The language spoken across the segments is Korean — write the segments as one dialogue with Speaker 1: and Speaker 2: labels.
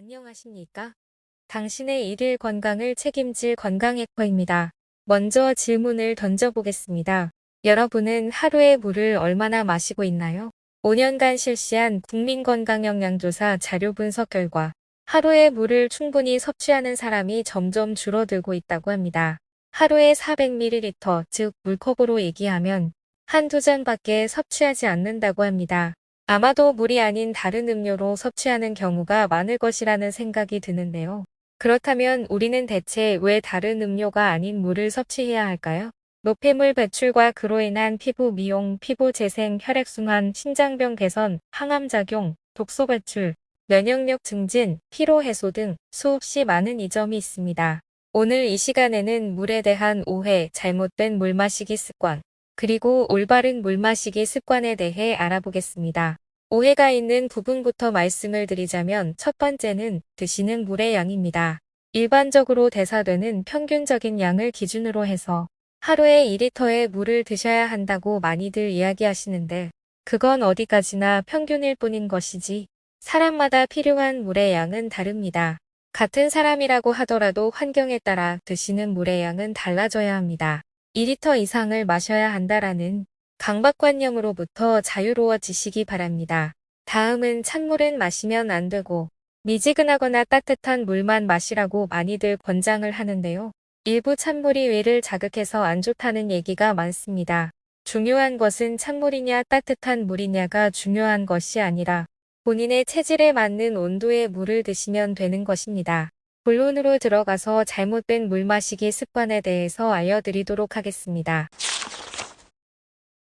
Speaker 1: 안녕하십니까? 당신의 일일 건강을 책임질 건강해커입니다. 먼저 질문을 던져보겠습니다. 여러분은 하루에 물을 얼마나 마시고 있나요? 5년간 실시한 국민건강영양조사 자료 분석 결과 하루에 물을 충분히 섭취하는 사람이 점점 줄어들고 있다고 합니다. 하루에 400ml, 즉 물컵으로 얘기하면 한두 잔밖에 섭취하지 않는다고 합니다. 아마도 물이 아닌 다른 음료로 섭취하는 경우가 많을 것이라는 생각이 드는데요. 그렇다면 우리는 대체 왜 다른 음료가 아닌 물을 섭취해야 할까요? 노폐물 배출과 그로 인한 피부 미용, 피부 재생, 혈액순환, 신장병 개선, 항암작용, 독소 배출, 면역력 증진, 피로 해소 등 수없이 많은 이점이 있습니다. 오늘 이 시간에는 물에 대한 오해, 잘못된 물 마시기 습관, 그리고 올바른 물 마시기 습관에 대해 알아보겠습니다. 오해가 있는 부분부터 말씀을 드리자면 첫 번째는 드시는 물의 양입니다. 일반적으로 대사되는 평균적인 양을 기준으로 해서 하루에 2리터의 물을 드셔야 한다고 많이들 이야기하시는데 그건 어디까지나 평균일 뿐인 것이지 사람마다 필요한 물의 양은 다릅니다. 같은 사람이라고 하더라도 환경에 따라 드시는 물의 양은 달라져야 합니다. 2리터 이상을 마셔야 한다라는 강박관념으로부터 자유로워지시기 바랍니다. 다음은 찬물은 마시면 안 되고 미지근하거나 따뜻한 물만 마시라고 많이들 권장을 하는데요. 일부 찬물이 위를 자극해서 안 좋다는 얘기가 많습니다. 중요한 것은 찬물이냐 따뜻한 물이냐가 중요한 것이 아니라 본인의 체질에 맞는 온도의 물을 드시면 되는 것입니다. 본론으로 들어가서 잘못된 물 마시기 습관에 대해서 알려드리도록 하겠습니다.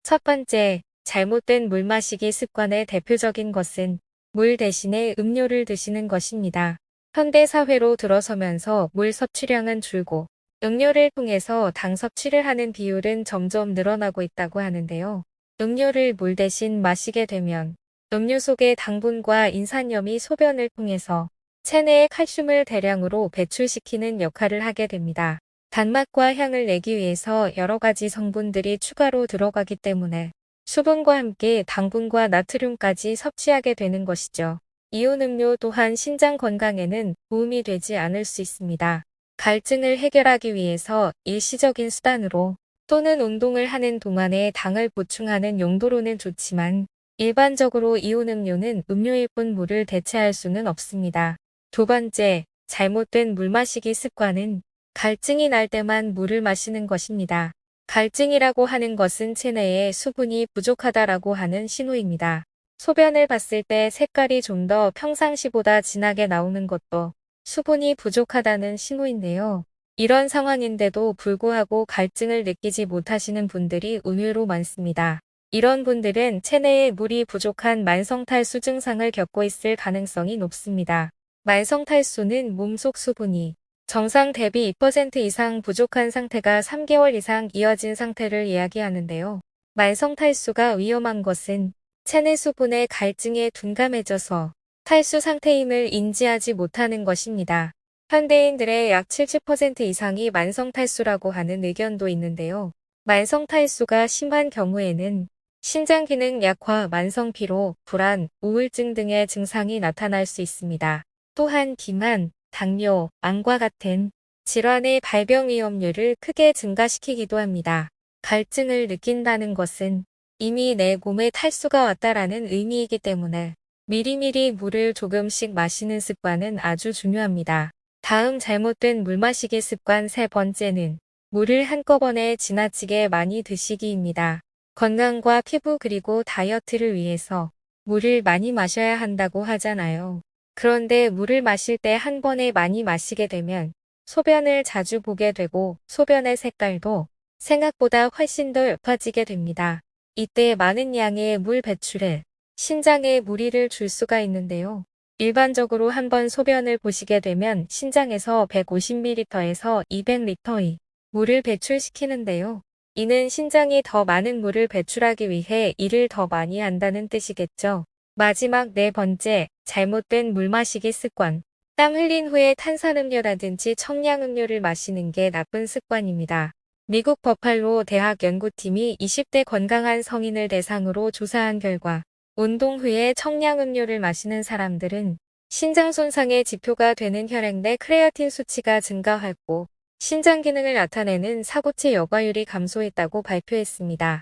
Speaker 1: 첫 번째, 잘못된 물 마시기 습관의 대표적인 것은 물 대신에 음료를 드시는 것입니다. 현대 사회로 들어서면서 물 섭취량은 줄고 음료를 통해서 당 섭취를 하는 비율은 점점 늘어나고 있다고 하는데요. 음료를 물 대신 마시게 되면 음료 속의 당분과 인산염이 소변을 통해서 체내에 칼슘을 대량으로 배출시키는 역할을 하게 됩니다. 단맛과 향을 내기 위해서 여러 가지 성분들이 추가로 들어가기 때문에 수분과 함께 당분과 나트륨까지 섭취하게 되는 것이죠. 이온 음료 또한 신장 건강에는 도움이 되지 않을 수 있습니다. 갈증을 해결하기 위해서 일시적인 수단으로 또는 운동을 하는 동안에 당을 보충하는 용도로는 좋지만 일반적으로 이온 음료는 음료일 뿐 물을 대체할 수는 없습니다. 두 번째, 잘못된 물 마시기 습관은 갈증이 날 때만 물을 마시는 것입니다. 갈증이라고 하는 것은 체내에 수분이 부족하다라고 하는 신호입니다. 소변을 봤을 때 색깔이 좀 더 평상시보다 진하게 나오는 것도 수분이 부족하다는 신호인데요. 이런 상황인데도 불구하고 갈증을 느끼지 못하시는 분들이 의외로 많습니다. 이런 분들은 체내에 물이 부족한 만성탈수 증상을 겪고 있을 가능성이 높습니다. 만성탈수는 몸속 수분이 정상 대비 2% 이상 부족한 상태가 3개월 이상 이어진 상태를 이야기하는데요. 만성탈수가 위험한 것은 체내 수분의 갈증에 둔감해져서 탈수 상태임을 인지하지 못하는 것입니다. 현대인들의 약 70% 이상이 만성탈수라고 하는 의견도 있는데요. 만성탈수가 심한 경우에는 신장 기능 약화, 만성 피로, 불안, 우울증 등의 증상이 나타날 수 있습니다. 또한 비만, 당뇨, 암과 같은 질환의 발병 위험률을 크게 증가시키기도 합니다. 갈증을 느낀다는 것은 이미 내 몸에 탈수가 왔다라는 의미이기 때문에 미리미리 물을 조금씩 마시는 습관은 아주 중요합니다. 다음 잘못된 물 마시기 습관 세 번째는 물을 한꺼번에 지나치게 많이 드시기입니다. 건강과 피부 그리고 다이어트를 위해서 물을 많이 마셔야 한다고 하잖아요. 그런데 물을 마실 때 한 번에 많이 마시게 되면 소변을 자주 보게 되고 소변의 색깔도 생각보다 훨씬 더 옅어지게 됩니다. 이때 많은 양의 물 배출에 신장에 무리를 줄 수가 있는데요. 일반적으로 한 번 소변을 보시게 되면 신장에서 150ml에서 200리터의 물을 배출시키는데요. 이는 신장이 더 많은 물을 배출하기 위해 일을 더 많이 한다는 뜻이겠죠. 마지막 네 번째, 잘못된 물 마시기 습관. 땀 흘린 후에 탄산음료라든지 청량음료를 마시는 게 나쁜 습관입니다. 미국 버팔로 대학 연구팀이 20대 건강한 성인을 대상으로 조사한 결과 운동 후에 청량음료를 마시는 사람들은 신장 손상의 지표가 되는 혈액 내 크레아틴 수치가 증가하고 신장 기능을 나타내는 사고체 여과율이 감소했다고 발표했습니다.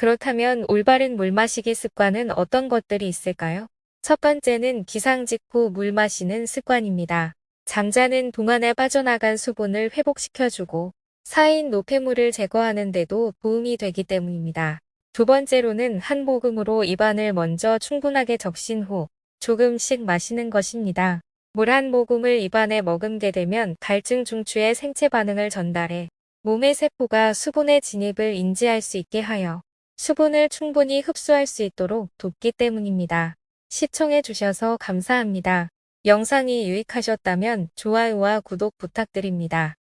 Speaker 1: 그렇다면 올바른 물 마시기 습관은 어떤 것들이 있을까요? 첫 번째는 기상 직후 물 마시는 습관입니다. 잠자는 동안에 빠져나간 수분을 회복시켜주고 사인 노폐물을 제거하는 데도 도움이 되기 때문입니다. 두 번째로는 한 모금으로 입안을 먼저 충분하게 적신 후 조금씩 마시는 것입니다. 물 한 모금을 입안에 머금게 되면 갈증 중추에 생체 반응을 전달해 몸의 세포가 수분의 진입을 인지할 수 있게 하여 수분을 충분히 흡수할 수 있도록 돕기 때문입니다. 시청해 주셔서 감사합니다. 영상이 유익하셨다면 좋아요와 구독 부탁드립니다.